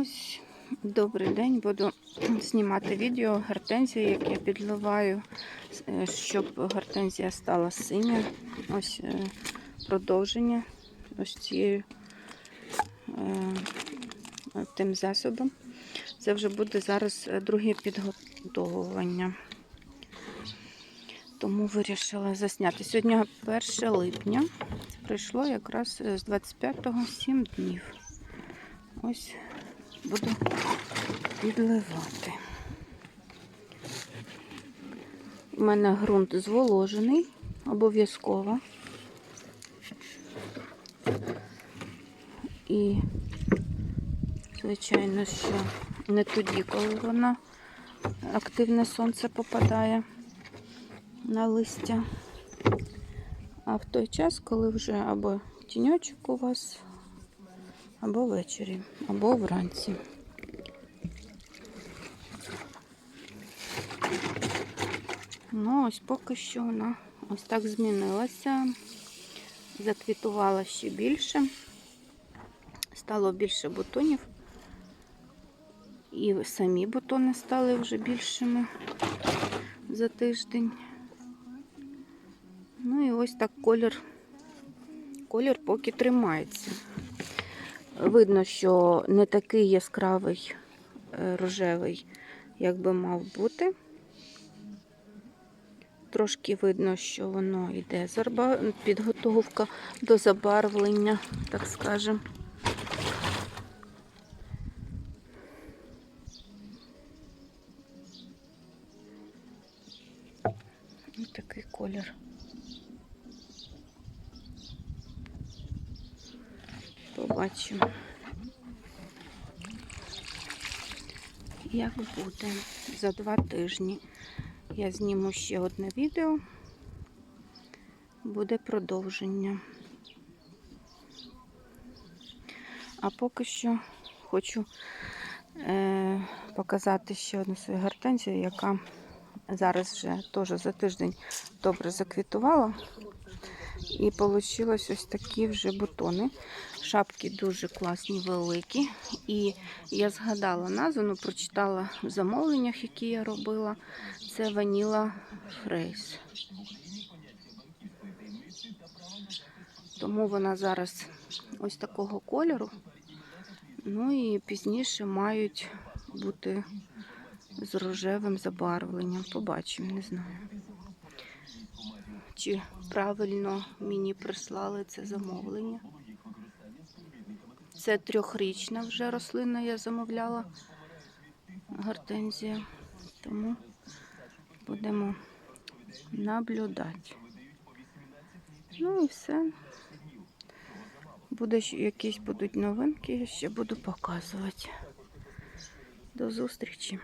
Ось добрий день. Буду знімати відео гортензії, як я підливаю, е, щоб гортензія стала синя. Ось е, продовження ось цією е, тим засобом. Це вже буде зараз друге підготовлення. Тому вирішила засняти. Сьогодні 1 липня. Пройшло якраз з 25-го 7 днів. Ось буду підливати. У мене ґрунт зволожений, обов'язково. І, звичайно, що не тоді, коли вона активне сонце попадає на листя, а в той час, коли вже або тіньочок у вас, або ввечері, або вранці. Ну, ось поки що вона ось так змінилася, заквітувала ще більше, стало більше бутонів, і самі бутони стали вже більшими за тиждень. Ну і ось так колір, колір поки тримається. Видно, що не такий яскравий е, рожевий, як би мав бути. Трошки видно, що воно йде підготовка до забарвлення, так скажемо. Ось такий колір. Побачимо. Як буде за два тижні. Я зніму ще одне відео. Буде продовження. А поки що хочу е, показати ще одну свою гортензію, яка зараз вже теж за тиждень добре заквітувала. І вийшло ось такі вже бутони. Шапки дуже класні, великі. І я згадала назву, ну, прочитала в замовленнях, які я робила. Це ваніла фрейс. Тому вона зараз ось такого кольору. Ну і пізніше мають бути з рожевим забарвленням. Побачимо, не знаю. Чи правильно мені прислали це замовлення. Це трьохрічна вже рослина, я замовляла гортензія. Тому будемо наблюдати. Ну і все. Буде якісь будуть новинки, ще буду показувати. До зустрічі!